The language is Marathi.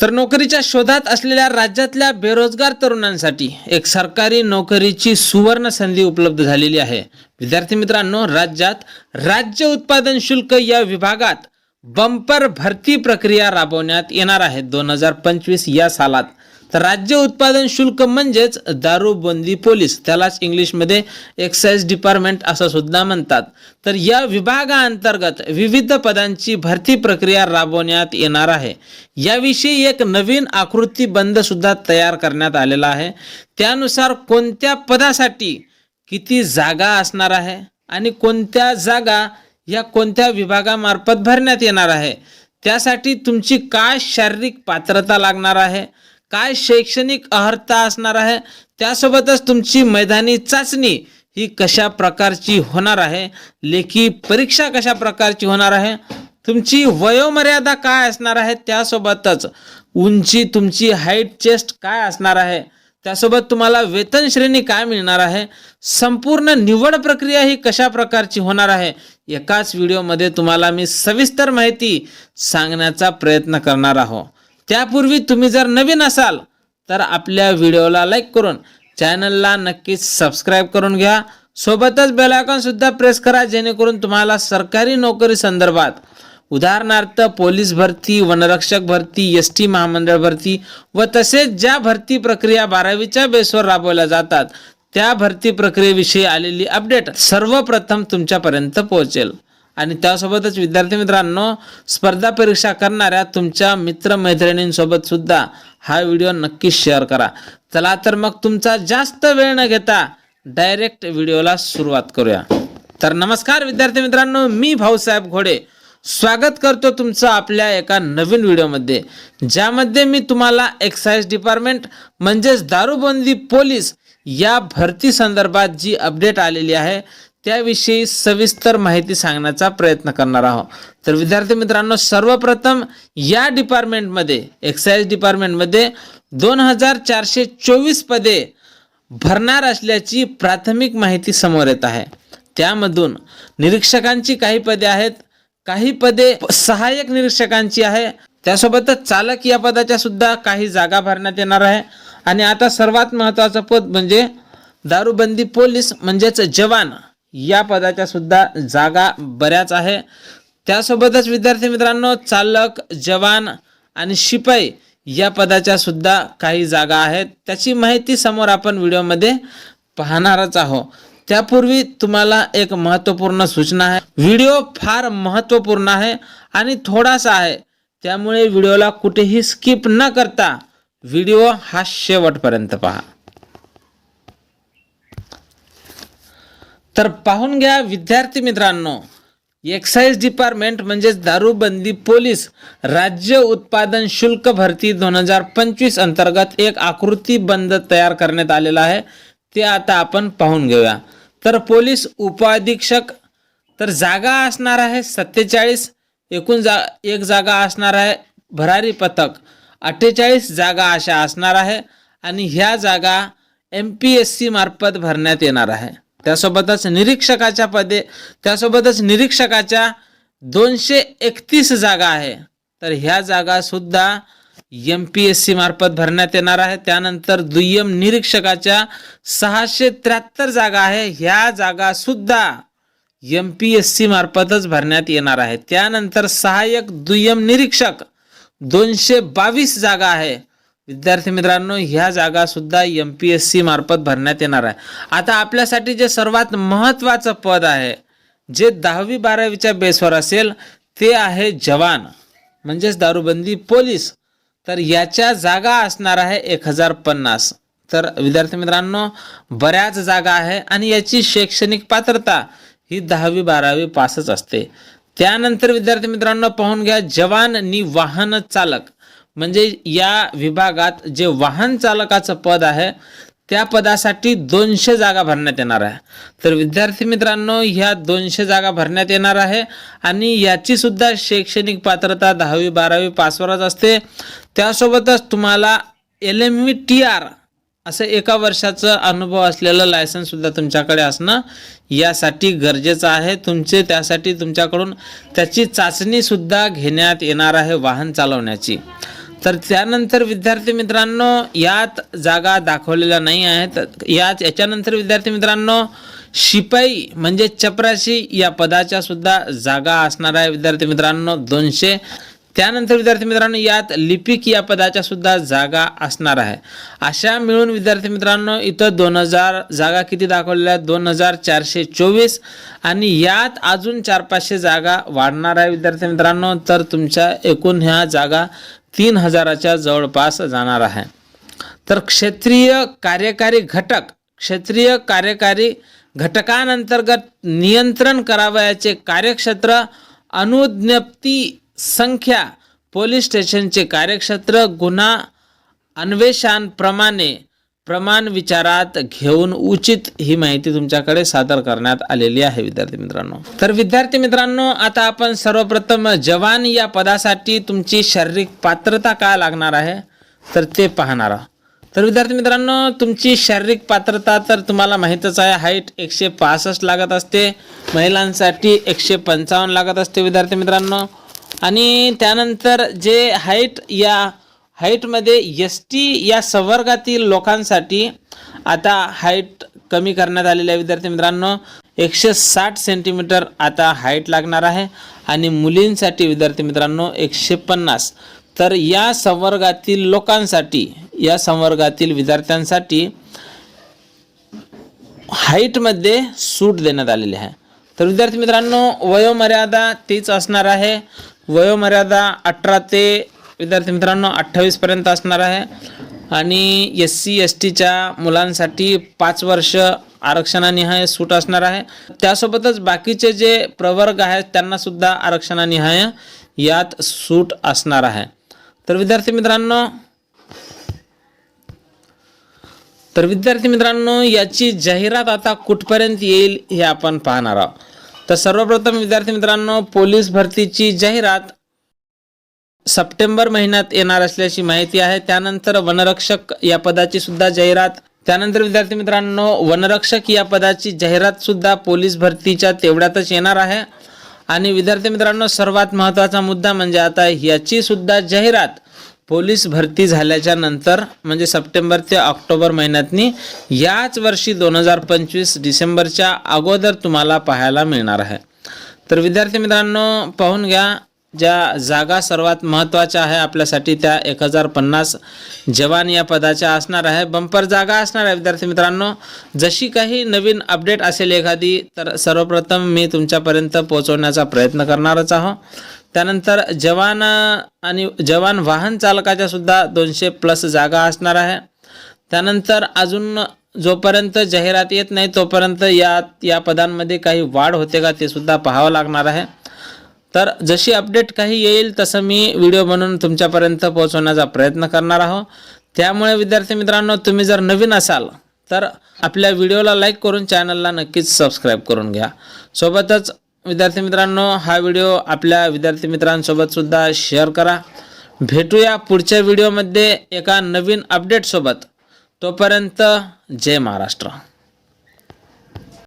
तर नोकरीच्या शोधात असलेल्या राज्यातल्या बेरोजगार तरुणांसाठी एक सरकारी नोकरीची सुवर्ण संधी उपलब्ध झालेली आहे. विद्यार्थी मित्रांनो राज्यात राज्य उत्पादन शुल्क या विभागात बंपर भरती प्रक्रिया राबवण्यात येणार आहे. दोन हजार पंचवीस या सालात. तर राज्य उत्पादन शुल्क म्हणजेच दारूबंदी पोलीस त्यालाच इंग्लिशमध्ये एक्साईज डिपार्टमेंट असं सुद्धा म्हणतात. तर या विभागाअंतर्गत विविध पदांची भरती प्रक्रिया राबवण्यात येणार आहे. याविषयी एक नवीन आकृतीबंध सुद्धा तयार करण्यात आलेला आहे. त्यानुसार कोणत्या पदासाठी किती जागा असणार आहे आणि कोणत्या जागा या कोणत्या विभागामार्फत भरण्यात येणार आहे? त्यासाठी तुमची काय शारीरिक पात्रता लागणार आहे? काय शैक्षणिक अर्हता असणार आहे? त्यासोबतच तुमची मैदानी चाचणी ही कशा प्रकारची होणार आहे? लेखी परीक्षा कशा प्रकारची होणार आहे? तुमची वयोमर्यादा काय असणार आहे? त्यासोबतच उंची तुमची हाईट चेस्ट काय असणार आहे? त्यासोबत तुम्हाला वेतन श्रेणी काय मिळणार आहे? संपूर्ण निवड प्रक्रिया ही कशा प्रकारची होणार आहे? एकाच व्हिडिओमध्ये तुम्हाला मी सविस्तर माहिती सांगण्याचा प्रयत्न करणार आहोत त्यापूर्वी तुम्ही जर नवीन असाल तर आपल्या व्हिडिओला लाईक करून चॅनलला नक्कीच सबस्क्राईब करून घ्या. सोबतच बेलायकॉनसुद्धा सुद्धा प्रेस करा जेणेकरून तुम्हाला सरकारी नोकरी संदर्भात उदाहरणार्थ पोलीस भरती वनरक्षक भरती एस टी महामंडळ भरती व तसेच ज्या भरती प्रक्रिया बारावीच्या बेसवर राबवल्या जातात त्या भरती प्रक्रियेविषयी आलेली अपडेट सर्वप्रथम तुमच्यापर्यंत पोहोचेल. आणि त्यासोबतच विद्यार्थी मित्रांनो स्पर्धा परीक्षा करणाऱ्या तुमच्या मित्रमैत्रिणींसोबत सुद्धा हा व्हिडिओ नक्की शेअर करा. चला तर मग तुमचा जास्त वेळ न घेता डायरेक्ट व्हिडिओला सुरुवात करूया. तर नमस्कार विद्यार्थी मित्रांनो मी भाऊसाहेब घोडे. स्वागत करतो तुमचं आपल्या एका नवीन व्हिडिओमध्ये ज्यामध्ये मी तुम्हाला एक्साईज डिपार्टमेंट म्हणजेच दारूबंदी पोलीस या भरती संदर्भात जी अपडेट आलेली आहे त्याविषयी सविस्तर माहिती सांगण्याचा प्रयत्न करणार आहोत. तर विद्यार्थी मित्रांनो सर्वप्रथम या डिपार्टमेंटमध्ये एक्साईज डिपार्टमेंटमध्ये दोन हजार चारशे चोवीस पदे भरणार असल्याची प्राथमिक माहिती समोर येत आहे. त्यामधून निरीक्षकांची काही पदे आहेत काही पदे सहाय्यक निरीक्षकांची आहे. त्यासोबतच चालक या पदाच्या सुद्धा काही जागा भरण्यात येणार आहे. आणि आता सर्वात महत्त्वाचं पद म्हणजे दारूबंदी पोलीस म्हणजेच जवान. या पदाच्या सुद्धा जागा बऱ्याच आहे. त्यासोबतच विद्यार्थी मित्रांनो चालक जवान आणि शिपाई या पदाच्या सुद्धा काही जागा आहेत. त्याची माहिती समोर आपण व्हिडिओमध्ये पाहणारच आहोत. त्यापूर्वी तुम्हाला एक महत्त्वपूर्ण सूचना आहे. व्हिडिओ फार महत्त्वपूर्ण आहे आणि थोडासा आहे. त्यामुळे व्हिडिओला कुठेही स्किप न करता व्हिडिओ हा शेवटपर्यंत पहा. तर पाहून घ्या विद्यार्थी मित्रांनो एक्साईज डिपार्टमेंट म्हणजेच दारूबंदी पोलीस राज्य उत्पादन शुल्क भरती दोन हजार पंचवीस अंतर्गत एक आकृती बंद तयार करण्यात आलेला आहे. ते आता आपण पाहून घेऊया. तर पोलीस उपअधीक्षक तर जागा असणार आहे सत्तेचाळीस एकूण जा एक जागा असणार आहे भरारी पथक. अठ्ठेचाळीस जागा अशा असणार आहे आणि ह्या जागा एम पी एस सी मार्फत भरण्यात येणार आहे. त्यासोबतच निरीक्षकाच्या पदे त्यासोबतच निरीक्षकाच्या दोनशे एकतीस जागा आहे. तर ह्या जागासुद्धा एम पी एस सी मार्फत भरण्यात येणार आहे. त्यानंतर दुय्यम निरीक्षकाच्या सहाशे त्र्याहत्तर जागा आहे. ह्या जागासुद्धा एम पी एस सी मार्फतच भरण्यात येणार आहे. त्यानंतर सहाय्यक दुय्यम निरीक्षक दोनशे बावीस जागा आहे. विद्यार्थी मित्रांनो ह्या जागा सुद्धा एम पी एस सी मार्फत भरण्यात येणार आहे. आता आपल्यासाठी जे सर्वात महत्त्वाचं पद आहे जे दहावी बारावीच्या बेसवर असेल ते आहे जवान म्हणजेच दारूबंदी पोलीस. तर याच्या जागा असणार आहे एक हजार पन्नास. तर विद्यार्थी मित्रांनो बऱ्याच जागा आहे आणि याची शैक्षणिक पात्रता ही दहावी बारावी पासच असते. त्यानंतर विद्यार्थी मित्रांनो पाहून घ्या जवान नि वाहन चालक. म्हणजे या विभागात जे वाहन चालकाचं पद आहे त्या पदासाठी दोनशे जागा भरण्यात येणार आहे. तर विद्यार्थी मित्रांनो ह्या दोनशे जागा भरण्यात येणार आहे आणि याची सुद्धा शैक्षणिक पात्रता दहावी बारावी पासवरच असते. त्यासोबतच तुम्हाला L M V T R असं एका वर्षाचं अनुभव असलेलं लायसन्ससुद्धा तुमच्याकडे असणं यासाठी गरजेचं आहे. तुमचे त्यासाठी तुमच्याकडून त्याची चाचणीसुद्धा घेण्यात येणार आहे वाहन चालवण्याची. तर त्यानंतर विद्यार्थी मित्रांनो यात जागा दाखवलेल्या नाही आहेत. यात याच्यानंतर विद्यार्थी मित्रांनो शिपाई म्हणजे चपराशी या पदाच्या सुद्धा जागा असणार आहे. विद्यार्थी मित्रांनो दोनशे त्यानंतर विद्यार्थी मित्रांनो यात लिपिक या पदाच्या सुद्धा जागा असणार आहे. अशा मिळून विद्यार्थी मित्रांनो इथं दोन हजार जागा किती दाखवलेल्या आहेत? दोन हजार चारशे चोवीस. आणि यात अजून चार पाचशे जागा वाढणार आहे विद्यार्थी मित्रांनो. तर तुमच्या एकूण ह्या जागा तीन हजाराच्या जवळपास जाणार आहे. तर क्षेत्रीय कार्यकारी घटक क्षेत्रीय कार्यकारी घटकांतर्गत नियंत्रण करावयाचे कार्यक्षेत्र अनुज्ञप्ती संख्या पोलीस स्टेशनचे कार्यक्षेत्र गुन्हा अन्वेषणाप्रमाणे प्रमाण विचारात घेऊन उचित ही माहिती तुमच्याकडे सादर करण्यात आलेली आहे विद्यार्थी मित्रांनो. तर विद्यार्थी मित्रांनो आता आपण सर्वप्रथम जवान या पदासाठी तुमची शारीरिक पात्रता काय लागणार आहे तर ते पाहणार आहोत. तर विद्यार्थी मित्रांनो तुमची शारीरिक पात्रता तर तुम्हाला माहीतच आहे हाईट एकशे पासष्ट लागत असते महिलांसाठी एकशे पंचावन्न लागत असते विद्यार्थी मित्रांनो. आणि त्यानंतर जे हाईट या हाईटमध्ये एस टी या संवर्गातील लोकांसाठी आता हाईट कमी करण्यात आलेली आहे. विद्यार्थी मित्रांनो एकशे साठ सेंटीमीटर आता हाईट लागणार आहे. आणि मुलींसाठी विद्यार्थी मित्रांनो एकशे पन्नास. तर या संवर्गातील लोकांसाठी या संवर्गातील विद्यार्थ्यांसाठी हाईटमध्ये सूट देण्यात आलेली आहे. तर विद्यार्थी मित्रांनो वयोमर्यादा तीच असणार आहे. वयोमर्यादा अठरा ते विद्यार्थी मित्रांनो अठ्ठावीसपर्यंत असणार आहे. आणि एस सी एस टीच्या मुलांसाठी पाच वर्ष आरक्षणानिहाय सूट असणार आहे. त्यासोबतच बाकीचे जे प्रवर्ग आहेत त्यांनासुद्धा आरक्षणानिहाय यात सूट असणार आहे. तर विद्यार्थी मित्रांनो तर विद्यार्थी मित्रांनो याची जाहिरात आता कुठपर्यंत येईल हे आपण पाहणार आहोत. तर सर्वप्रथम विद्यार्थी मित्रांनो पोलीस भरतीची जाहिरात सप्टेंबर महिन्यात येणार असल्याची माहिती आहे. त्यानंतर वनरक्षक या पदाची सुद्धा जाहिरात. त्यानंतर विद्यार्थी मित्रांनो वनरक्षक या पदाची जाहिरात सुद्धा पोलीस भरतीच्या तेवढ्यातच येणार आहे. आणि विद्यार्थी मित्रांनो सर्वात महत्त्वाचा मुद्दा म्हणजे आता याची सुद्धा जाहिरात. पोलीस भरती झाल्याच्यानंतर म्हणजे सप्टेंबर ते ऑक्टोबर महिन्यातनी याच वर्षी दोन हजार पंचवीस डिसेंबरच्या अगोदर तुम्हाला पाहायला मिळणार आहे. तर विद्यार्थी मित्रांनो पाहून घ्या ज्या जागा सर्वात महत्त्वाच्या आहे आपल्यासाठी त्या एक हजार पन्नास जवान या पदाच्या असणार आहे. बंपर जागा असणार आहे विद्यार्थी मित्रांनो. जशी काही नवीन अपडेट असेल एखादी तर सर्वप्रथम मी तुमच्यापर्यंत पोहोचवण्याचा प्रयत्न करणारच आहो. त्यानंतर जवान आणि जवान वाहन चालकाच्या सुद्धा दोनशे प्लस जागा असणार आहे. त्यानंतर अजून जोपर्यंत जाहिरात येत नाही तोपर्यंत या या पदांमध्ये काही वाढ होते का ते सुद्धा पाहावं लागणार आहे. तर जशी अपडेट काही येईल तसं मी व्हिडिओ बनवून तुमच्यापर्यंत पोहोचवण्याचा प्रयत्न करणार आहोत त्यामुळे विद्यार्थी मित्रांनो तुम्ही जर नवीन असाल तर आपल्या व्हिडिओला लाईक करून चॅनलला नक्कीच सबस्क्राईब करून घ्या. सोबतच विद्यार्थी मित्रांनो हा व्हिडिओ आपल्या विद्यार्थी मित्रांसोबत सुद्धा शेअर करा. भेटूया पुढच्या व्हिडिओमध्ये एका नवीन अपडेटसोबत. तोपर्यंत जय महाराष्ट्र.